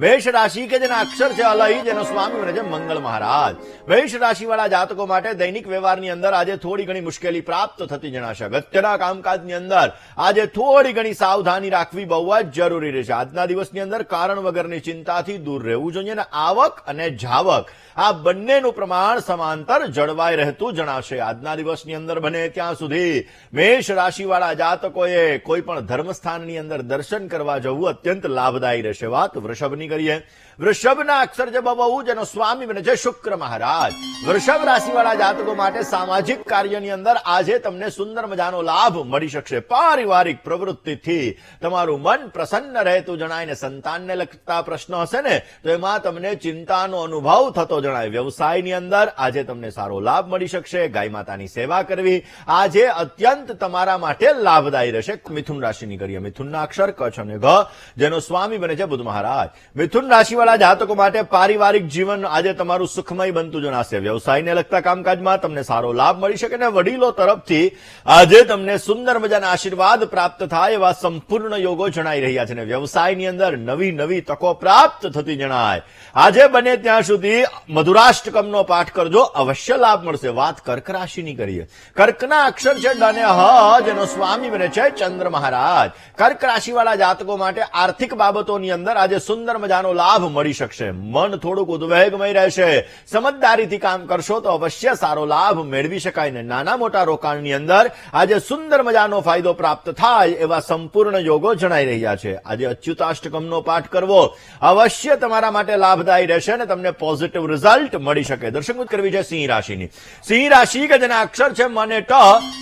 મેષ રાશિ કે જેના અક્ષર છે અલહી જેનો સ્વામી બને છે મંગળ મહારાજ. મેષ રાશિવાળા જાતકો માટે દૈનિક વ્યવહારની અંદર આજે થોડી ઘણી મુશ્કેલી પ્રાપ્ત થતી જણાશે. અગત્યના કામકાજની અંદર આજે થોડી ઘણી સાવધાની રાખવી બહુ જ જરૂરી રહેશે. આજના દિવસની અંદર કારણ વગરની ચિંતાથી દૂર રહેવું જોઈએ અને આવક અને જાવક. આ બંનેનું પ્રમાણ સમાંતર જળવાઈ રહેતું જણાશે. આજના દિવસની અંદર બને ત્યાં સુધી મેષ રાશિવાળા જાતકોએ કોઈ પણ ધર્મસ્થાનની અંદર દર્શન કરવા જવું અત્યંત લાભદાયી રહેશે. વાત વૃષભની કરીએ. વૃષભના અક્ષર જે બહુ જેનો સ્વામી બને છે શુક્ર મહારાજ. વૃષભ રાશિવાળા જાતકો માટે સામાજિક કાર્યની અંદર આજે તમને સુંદર મજાનો લાભ મળી શકશે. પારિવારિક પ્રવૃત્તિથી તમારું મન પ્રસન્ન રહેતું જણાય ને સંતાનને લગતા પ્રશ્ન હશે ને, તો એમાં તમને ચિંતાનો અનુભવ થતો જણાય. વ્યવસાયની અંદર આજે તમને સારો લાભ મળી શકશે, ગાય માતાની સેવા કરવી. આજે અત્યંત તમારા માટે લાભદાયી રહેશે. મિથુન રાશિની કરીએ. મિથુનના અક્ષર કચ્છ અને ઘ, જેનો સ્વામી બને છે બુધ મહારાજ. મિથુન રાશિવાળા જાતકો માટે પારિવારિક જીવન આજે તમારું સુખમય બનતું જણાશે. વ્યવસાયને લગતા કામકાજમાં તમને સારો લાભ મળી શકે અને વડીલો તરફથી આજે તમને સુંદર મજાના આશીર્વાદ પ્રાપ્ત થાય એવા સંપૂર્ણ યોગો જણાઈ રહ્યા છે અને વ્યવસાયની અંદર નવી નવી તકો પ્રાપ્ત થતી જણાય. આજે બને ત્યાં સુધી મધુરાષ્ટકમનો પાઠ કરજો. અવશ્ય લાભ મળશે. વાત કર્ક રાશિની કરીએ. કર્કના અક્ષર છે ડ અને હ જેનો સ્વામી બને છે ચંદ્ર મહારાજ. કર્ક રાશિવાળા જાતકો માટે આર્થિક બાબતોની અંદર આજે સુંદર મજાનો લાભ મળી શકશે. મન થોડુંક ઉદ્વેગમય રહેશે. સમજદારીથી કામ કરશો તો અવશ્ય સારો લાભ મેળવી શકાય ને નાના મોટા રોકાણની અંદર આજે સુંદર મજાનો ફાયદો પ્રાપ્ત થાય એવા સંપૂર્ણ યોગો જણાઈ રહ્યા છે. આજે અચ્યુતાષ્ટકમનો પાઠ કરવો અવશ્ય તમારા માટે લાભદાયી રહેશે અને તમને પોઝિટિવ રિઝલ્ટ મળી શકે. દર્શનભૂત કરવી છે સિંહ રાશિની. સિંહ રાશિ કે જેના અક્ષર છે મને ટ,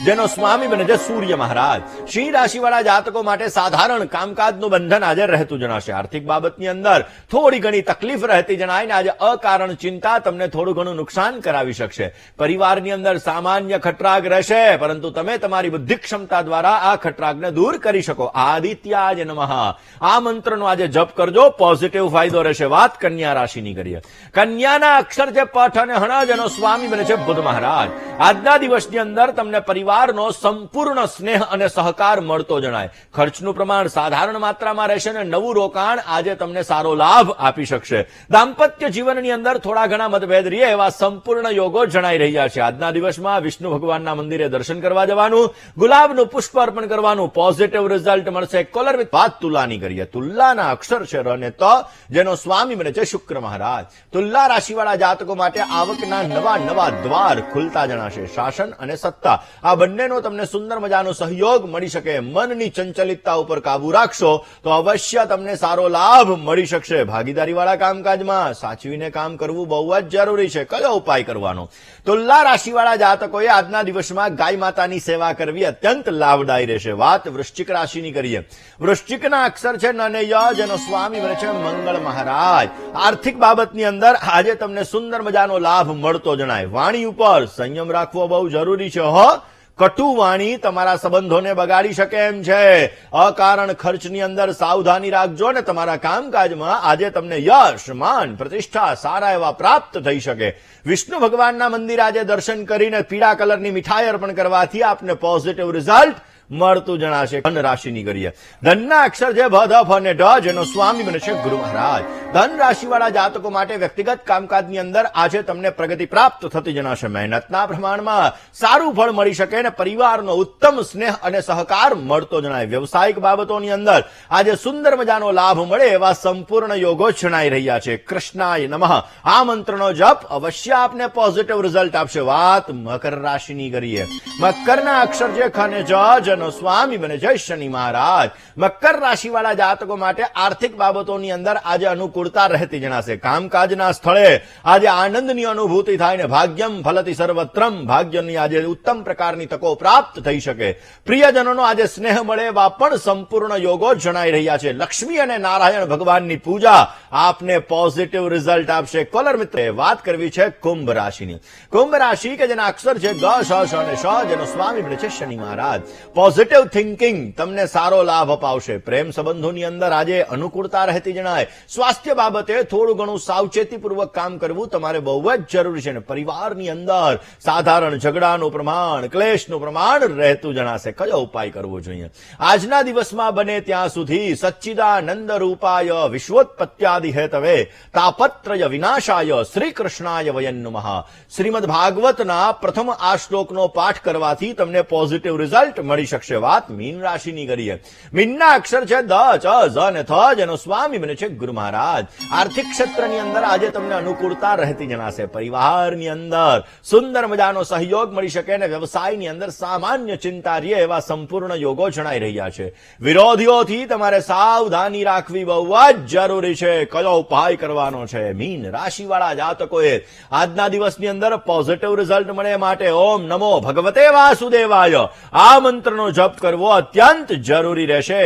જેનો સ્વામી બને છે સૂર્ય મહારાજ. સિંહ રાશિવાળા જાતકો માટે સાધારણ કામકાજનું બંધન આજે રહેતું જણાશે. આર્થિક બાબતની અંદર થોડી ઘણી તકલીફ રહેતી જણાય ને આજે અકારણ ચિંતા તમને થોડું ઘણું નુકસાન કરાવી શકશે. પરિવારની અંદર સામાન્ય ખટરાગ રહેશે, પરંતુ તમે તમારી બુદ્ધિ ક્ષમતા દ્વારા આ ખટરાગને દૂર કરી શકો. આદિત્યાજ નમઃ. આ મંત્રનો આજે જપ કરજો પોઝિટિવ ફાયદો રહેશે. વાત કન્યા રાશિની કરીએ. કન્યાના અક્ષર જે પઠ અને હણજ એનો સ્વામી બને છે બુદ્ધ મહારાજ. આજના દિવસની અંદર તમને પરિવારનો સંપૂર્ણ સ્નેહ અને સહકાર મળતો જણાય. ખર્ચનું પ્રમાણ સાધારણ માત્રામાં રહેશે અને નવું રોકાણ આજે તમને સારો લાભ આપી શકશે. દાંપત્ય જીવનની અંદર થોડા ઘણા મતભેદ રહે એવા સંપૂર્ણ યોગો જણાઈ રહ્યા છે. આજના દિવસમાં વિષ્ણુ ભગવાનના મંદિરે દર્શન કરવા જવાનું, ગુલાબનું પુષ્પ અર્પણ કરવાનું પોઝિટિવ રિઝલ્ટ મળશે. કોલર વાત તુલાની કરીએ. તુલ્લાના અક્ષર છે રને તો, જેનો સ્વામી બને છે શુક્ર મહારાજ. તુલ્લા રાશિવાળા જાતકો માટે આવકના નવા નવા દ્વાર ખુલતા જણાશે. શાસન અને સત્તા. આ બંનેનો તમને સુંદર મજાનો સહયોગ મળી શકે. મનની ચંચલિતતા ઉપર કાબુ રાખશો તો અવશ્ય તમને સારો લાભ મળી શકશે? ભાગીદારીવાળા કામકાજમાં સાચવીને કામ કરવું બહુ જ જરૂરી છે. કયો ઉપાય કરવાનો? તુલ્લા રાશિવાળા જાતકોએ આજના દિવસમાં ગાય માતાની સેવા કરવી અત્યંત લાભદાયી રહેશે. વાત વૃશ્ચિક રાશિની કરીએ. વૃશ્ચિકના અક્ષર છે નને ય જેનો સ્વામી બને છે મંગળ મહારાજ. આર્થિક બાબતની અંદર આજે તમને સુંદર મજાનો લાભ મળતો જણાય. વાણી ઉપર સંયમ રાખવો બહુ જરૂરી છે, હો. કટુ વાણી તમારા સંબંધોને બગાડી શકે એમ છે. અકારણ ખર્ચની અંદર સાવધાની રાખજો ને તમારા કામકાજમાં આજે તમને યશ, માન, પ્રતિષ્ઠા સારા એવા પ્રાપ્ત થઈ શકે. વિષ્ણુ ભગવાનના મંદિર આજે દર્શન કરીને પીળા કલરની મીઠાઈ અર્પણ કરવાથી આપને પોઝિટિવ રિઝલ્ટ મળતું જણાશે. ધન રાશિની કરીએ ધનના અક્ષર છે ભ, ધ, ફ ઢ, જેનો સ્વામી બને છે ગુરુ મહારાજ. ધન રાશિવાળા જાતકો માટે વ્યક્તિગત કામકાજની અંદર આજે તમને પ્રગતિ પ્રાપ્ત થતી જણાશે. મહેનતના પ્રમાણમાં સારું ફળ મળી શકે અને પરિવારનો ઉત્તમ સ્નેહ અને સહકાર મળતો જણાય. વ્યવસાયિક બાબતોની અંદર આજે સુંદર મજાનો લાભ મળે એવા સંપૂર્ણ યોગો જણાઈ રહ્યા છે. કૃષ્ણાય નમઃ. આ મંત્રનો જપ અવશ્ય આપને પોઝિટિવ રિઝલ્ટ આપશે. વાત મકર રાશિની કરીએ મકરના અક્ષર છે ખ અને જ જેનો સ્વામી બને. છે શનિ મહારાજ. મકર રાશિવાળા જાતકો માટે આર્થિક બાબતોની અંદર આજે અનુકૂળતા રહેતી જણાશે. કામકાજના સ્થળે આજે આનંદની અનુભૂતિ થાય ને ભાગ્યમ ફલતી સર્વત્રમ. ભાગ્યની આજે ઉત્તમ પ્રકારની તકો પ્રાપ્ત થઈ શકે. પ્રિયજનોનો આજે સ્નેહ મળે એવા પણ સંપૂર્ણ યોગો જણાઈ રહ્યા છે. લક્ષ્મી અને નારાયણ ભગવાનની પૂજા આપને પોઝિટિવ રિઝલ્ટ આપશે. કોલર મિત્રે વાત કરવી છે કુંભ રાશિની. કુંભ રાશિ કે જેના અક્ષર છે ગ શ અને શ, જેનો સ્વામી બને છે શનિ મહારાજ. પોઝિટિવ થિંકિંગ તમને સારો લાભ અપાવશે. પ્રેમ સંબંધોની અંદર આજે અનુકૂળતા રહેતી જણાય. સ્વાસ્થ્ય બાબતે થોડું ઘણું સાવચેતીપૂર્વક કામ કરવું તમારે બહુ જ જરૂરી છે અને પરિવારની અંદર સાધારણ ઝઘડાનું પ્રમાણ, ક્લેશનું પ્રમાણ રહેતું જણાશે. કયો ઉપાય કરવો જોઈએ? આજના દિવસમાં બને ત્યાં સુધી સચ્ચિદાનંદ રૂપાય વિશ્વોત્પત્યાદિ હેતવે તાપત્રય વિનાશાય શ્રી કૃષ્ણાય વયન નમઃ. શ્રીમદ ભાગવતના પ્રથમ આ શ્લોકનો પાઠ કરવાથી તમને પોઝિટિવ રિઝલ્ટ મળી શકશે વાત મીન રાશિની કરીએ મીનના અક્ષર છે દ ચ ઝ અને થ જેનો સ્વામી બને છે ગુરુ મહારાજ આર્થિક ક્ષેત્રની અંદર આજે તમને અનુકૂળતા રહેતી જણાશે પરિવારની અંદર સુંદર મજાનો સહયોગ મળી શકે અને વ્યવસાયની અંદર સામાન્ય ચિંતા રહે એવા સંપૂર્ણ યોગો જણાઈ રહ્યા છે વિરોધીઓથી તમારે સાવધાની રાખવી બહુ જ જરૂરી છે કયો ઉપાય કરવાનો છે મીન રાશિવાળા જાતકોએ આજના દિવસની અંદર પોઝિટિવ રિઝલ્ટ મળે માટે ઓમ નમો ભગવતે વાસુદેવાય આ મંત્રનો જપ કરવો અત્યંત જરૂરી રહેશે.